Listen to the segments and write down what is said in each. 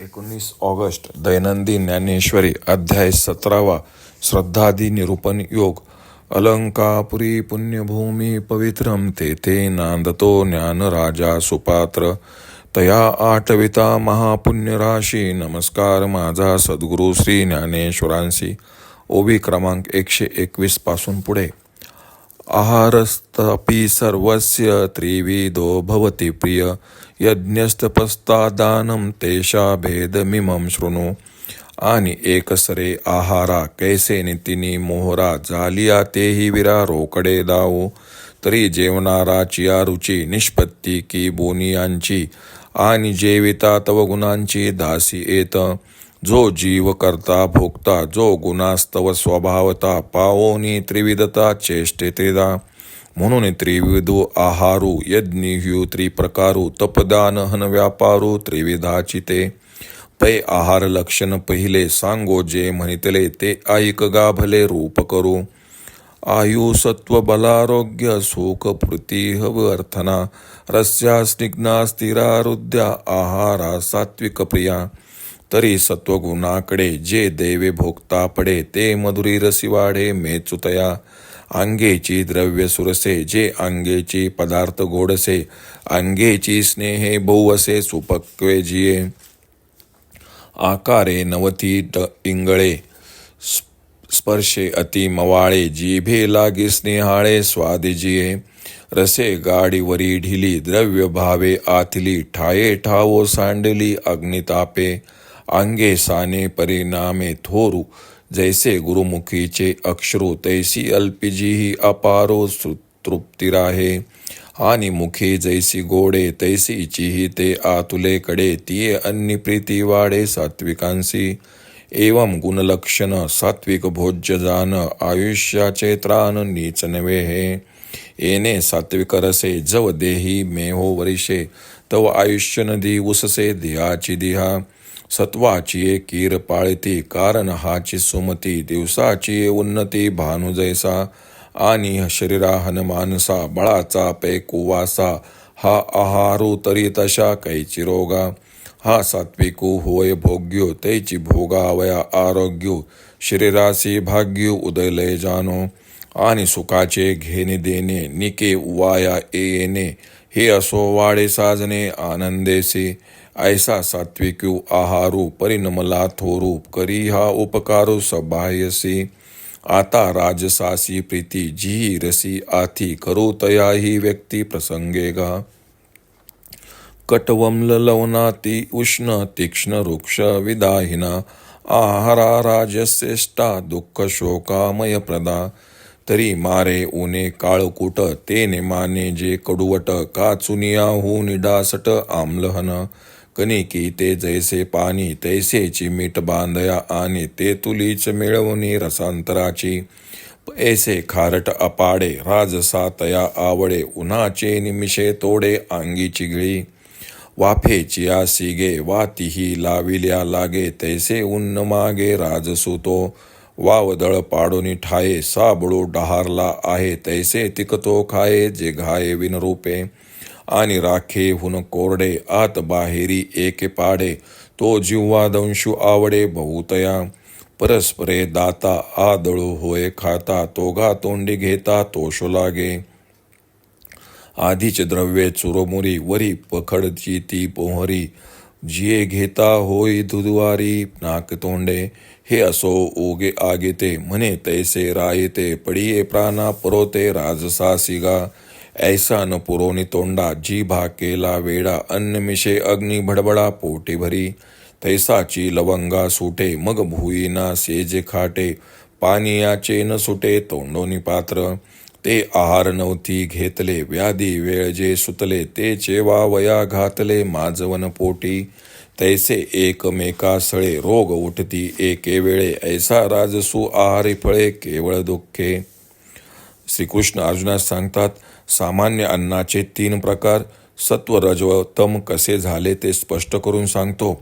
एकोणीस ऑगस्ट दैनंदिन ज्ञानेश्वरी अध्याय सतरावा श्रद्धादी निरूपण योग अलंकापुरी पुण्यभूमी पवित्रम तेथे नांदतो ज्ञानराजा सुपात्र तया आठविता महापुण्यराशी नमस्कार माझा सद्गुरू श्री ज्ञानेश्वरांशी ओवी क्रमांक एकशे एकवीसपासून पुढे. आहारस्तपि सर्वस्य त्रिविधो भवति प्रिय यज्ञस्तपस्तादानं तेषा भेदमिमं शृणु। आणि एकसरे आहारा कैसे नितीनी मोहरा जालिया तेही विरा रोकडे दावो तरी जेवणाराची या रुची निष्पत्ती की बोनियांची आणि जेविता तव गुणांची दासी येत जो जीव करता भोगता जो गुणास्तव स्वभावता पावोनी त्रिविधता चेष्टे त्रिदा म्हणून त्रिविधो आहारू यज्ञ त्रिप्रकारू तपदान हन व्यापारू त्रिविधाची ते पै आहार लक्षण पहिले सांगो जे म्हणितले ते ऐक गा भले रूप करू। आयु सत्व बलारोग्य सुख हव अर्थना। रस्या स्निग्धा स्थिरारुद्या आहारा सात्विक प्रिया। तरी सत्वगुणाकडे जे देवे भोगता पडे ते मधुरी रसी वाढे मेचुतया। अंगेची द्रव्य सुरसे जे अंगेची पदार्थ गोडसे अंगेची स्नेहे बहुवसे सुपक्वे जिये. आकारे नवती ड इंगळे स्पर्शे अति मवाळे जिभे लागी स्नेहाळे स्वादिजिये रसे गाडीवरी ढिली द्रव्य भावे आथिली ठाये ठावो सांडली अग्नितापे अंगे साने परिणामे थोरू जैसे गुरुमुखीचे अक्षरु तैसी अल्पिजीही अपारो तृप्तिराहे आणि मुखी जैसी गोडे तैसीचीही ते आतुले कडे तिये अन्य प्रीती वाढे सात्विकांसी। एवं गुणलक्षण सात्विक भोज्य जान आयुष्याचे त्राण नीच नवे हे येणे सात्विक रसे जव देही मेहो वरिषे तव आयुष्य नदी उससे दिहाची दिहा। सत्वाची कीर पाळती कारण हाची सुमती दिवसाची उन्नती भानुजयसा आणि शरीरा हनुमानसा बळाचा पैकुवासा हा आहारू तरी तशा कैची रोगा हा सात्विकू होय भोग्यो तैची भोगावया आरोग्यो शरीरासी भाग्यो उदयलय जानो आणि सुखाचे घेणे देणे निके उवाया येणे हे असो वाडे साजणे आनंदेसे ऐसा सात्विक आहारू परिणमला थोरूप करी हा उपकारो सबाह्यसी आता राजसासी प्रीती जी रसी आथी करू तया ही व्यक्ती प्रसंगे गा। कटवम्ल लवनाती उष्ण तीक्ष्ण वृक्ष विदाहिना। आहारा राजश्रेष्ठा दुःख शोकामय प्रदा। तरी मारे उने काळकुट ते माने जे कडुवट का चुनिया चुनियाहू निडासट आम्लहन। कनिकी ते जैसे पाणी तैसेची मीठ बांधया आणि ते तुलीच मिळवणी रसांतराची. ऐसे खारट अपाडे राजसा तया आवडे उन्हाचे निमिषे तोडे आंगीची गिळी वाफेची आसिगे वातीही लाविल्या लागे तैसे उन्न मागे राजसुतो वावदळ पाडोनी ठाये साबळू डहारला आहे तैसे तिकतो खाये जे घाये विनरूपे. आणि राखे हुन कोरडे आत बाहेरी एके पाडे तो जिव्हा दंशु आवडे बहुतया. परस्परे दाता आदळू होय खाता तोगा तोंडी घेता तोषो लागे. आधीच द्रव्ये चुरमुरी वरी पखडची ती पोहरी. जिये घेता होई धुदुवारी नाक तोंडे हे असो ओगे आगेते म्हणे तैसे रायते पडिये प्राणा परोते राजसासिगा. ऐसा न पुरोनी तोंडा जीभा केला वेडा अन्न मिशे अग्नी भडबडा पोटी भरी। तैसाची लवंगा सुटे मग भुईना सेजे खाटे। पानियाचे न सुटे तोंडोनी पात्र। ते आहार नवती घेतले व्याधी वेळ जे सुतले ते चेवा वया घातले माजवन पोटी। तैसे एकमेका सळे रोग उठती एके वेळे ऐसा राजसू आहारी फळे केवळ दुःखे। श्रीकृष्ण अर्जुनास सांगतात सामान्य अन्नाचे तीन प्रकार सत्व रजव तम कसे झाले ते स्पष्ट करून सांगतो.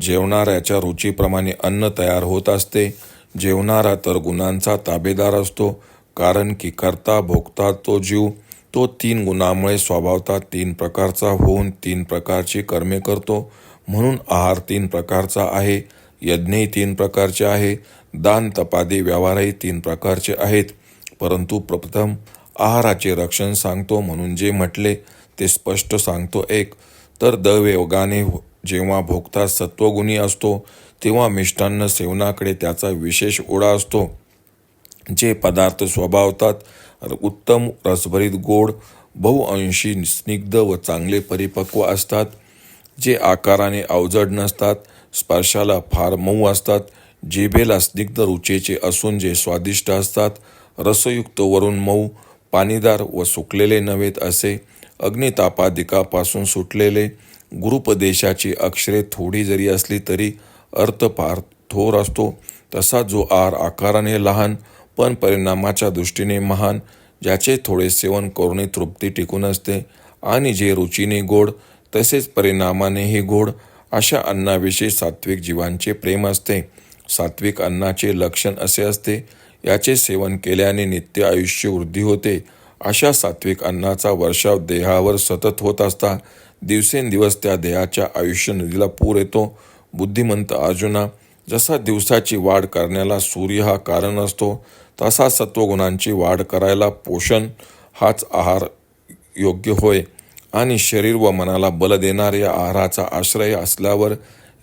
जेवणाऱ्याच्या रुचीप्रमाणे अन्न तयार होत असते. जेवणारा तर गुणांचा ताबेदार असतो कारण की करता भोगता तो जीव. तो तीन गुणामुळे स्वभावता तीन प्रकारचा होऊन तीन प्रकारची कर्मे करतो. म्हणून आहार तीन प्रकारचा आहे यज्ञही तीन प्रकारचे आहे दान तपादी व्यवहारही तीन प्रकारचे आहेत. परंतु प्रथम आहाराचे रक्षण सांगतो म्हणून जे म्हटले ते स्पष्ट सांगतो एक. तर दैवयोगाने जेव्हा भोगता सत्वगुणी असतो तेव्हा मिष्टान्न सेवनाकडे त्याचा विशेष ओढा असतो. जे पदार्थ स्वभावतात उत्तम रसभरीत गोड बहुअंशी स्निग्ध व चांगले परिपक्व असतात. जे आकाराने अवजड नसतात स्पर्शाला फार मऊ असतात. जिभेला स्निग्ध रुचेचे असून जे स्वादिष्ट असतात रसयुक्त वरून मऊ पाणीदार व सुकलेले नव्हेत असे अग्नितापादिकापासून सुटलेले गुरुपदेशाची अक्षरे थोडी जरी असली तरी अर्थ फार थोर असतो तसा जो आहार आकाराने लहान पण परिणामाच्या दृष्टीने महान ज्याचे थोडे सेवन करूनही तृप्ती टिकून असते आणि जे रुचीने गोड तसेच परिणामानेही गोड अशा अन्नाविषयी सात्विक जीवांचे प्रेम असते. सात्विक अन्नाचे लक्षण असे असते याचे सेवन केल्याने नित्य आयुष्य वृद्धी होते. अशा सात्विक अन्नाचा वर्षाव देहावर सतत होत असता दिवसेंदिवस त्या देहाच्या आयुष्य नदीला पूर येतो. बुद्धिमंत अर्जुना जसा दिवसाची वाढ करण्याला सूर्य हा कारण असतो तसा सत्वगुणांची वाढ करायला पोषण हाच आहार योग्य होय आणि शरीर व मनाला बल देणाऱ्या आहाराचा आश्रय असल्यावर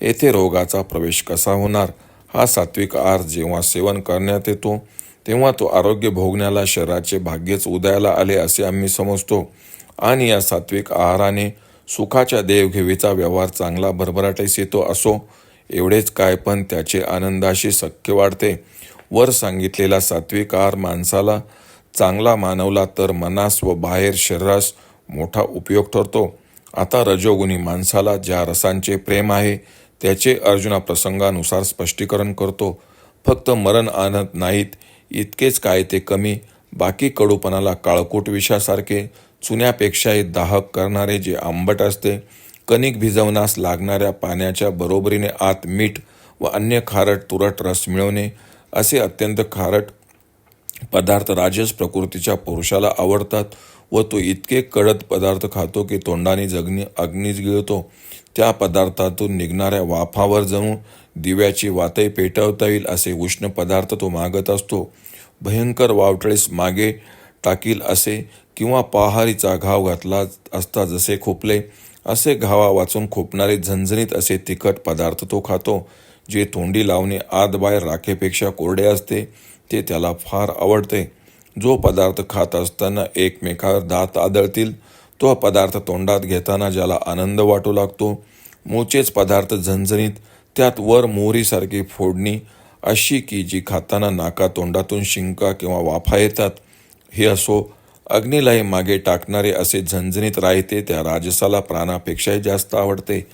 येथे रोगाचा प्रवेश कसा होणार? हा सात्विक आहार जेव्हा सेवन करण्यात येतो तेव्हा तो आरोग्य भोगण्याला शरीराचे भाग्यच उदयाला आले असे आम्ही समजतो. आणि या सात्विक आहाराने सुखाच्या देवघेवीचा व्यवहार चांगला भरभराटीस येतो असो एवढेच काय पण त्याचे आनंदाशी सख्य वाढते. वर सांगितलेला सात्विक आहार माणसाला चांगला मानवला तर मनास व बाहेर शरीरास मोठा उपयोग ठरतो. आता रजोगुणी माणसाला ज्या रसांचे प्रेम आहे त्याचे अर्जुना प्रसंगानुसार स्पष्टीकरण करतो. फक्त मरण आणत नाहीत इतकेच काय ते कमी बाकी कडूपणाला काळकोट विषासारखे चुन्यापेक्षाही दाहक करणारे जे आंबट असते कणिक भिजवण्यास लागणाऱ्या पाण्याच्या बरोबरीने आत मीठ व अन्य खारट तुरट रस मिळवणे असे अत्यंत खारट पदार्थ राजस प्रकृतीच्या पुरुषाला आवडतात. व तो इतके कडक पदार्थ खातो की तोंडाने जगणी अग्नीच गिळतो. त्या पदार्थातून निघणाऱ्या वाफावर जणू दिव्याची वातही पेटवता येईल असे उष्ण पदार्थ तो मागत असतो. भयंकर वावटळीस मागे टाकील असे किंवा पहारीचा घाव घातला असता जसे खोपले असे घावा वाचून खोपणारे झणझणीत असे तिखट पदार्थ तो खातो जे तोंडी लावणे आत बाहेर राखेपेक्षा कोरडे असते ते त्याला फार आवडते. जो पदार्थ खात असताना एकमेकावर दात आदळतील तो पदार्थ तोंडात घेताना ज्याला आनंद वाटू लागतो. मूळचेच पदार्थ झणझणीत त्यात वर मोहरीसारखी फोडणी अशी की जी खाताना नाका तोंडातून शिंका किंवा वाफा येतात. हे असो अग्नीलाही मागे टाकणारे असे झणझणीत राहते त्या राजसाला प्राणापेक्षाही जास्त आवडते.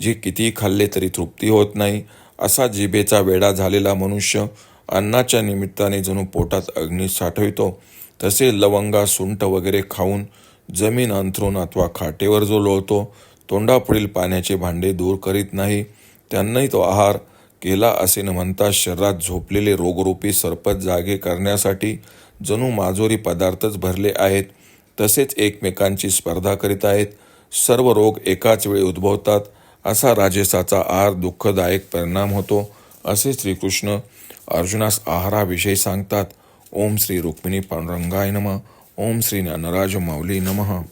जे किती खाल्ले तरी तृप्ती होत नाही असा जिभेचा वेडा झालेला मनुष्य अन्नाच्या निमित्ताने जणू पोटात अग्नी साठवितो तसे लवंगा सुंठ वगैरे खाऊन जमीन अंथरून अथवा खाटेवर जो लोळतो तोंडापुढील पाण्याचे भांडे दूर करीत नाही त्यांनाही तो आहार केला असे न म्हणता शरीरात झोपलेले रोगरूपी सरपत जागे करण्यासाठी जणू माजोरी पदार्थच भरले आहेत तसेच एकमेकांची स्पर्धा करीत आहेत सर्व रोग एकाच वेळी उद्भवतात असा राजेसाचा आहार दुःखदायक परिणाम होतो असे श्रीकृष्ण अर्जुनास आहाराविषयी सांगतात. ओम श्री रुक्मिणी पांडुरंगाय नम. ओम श्री ज्ञानराज माऊली नमः.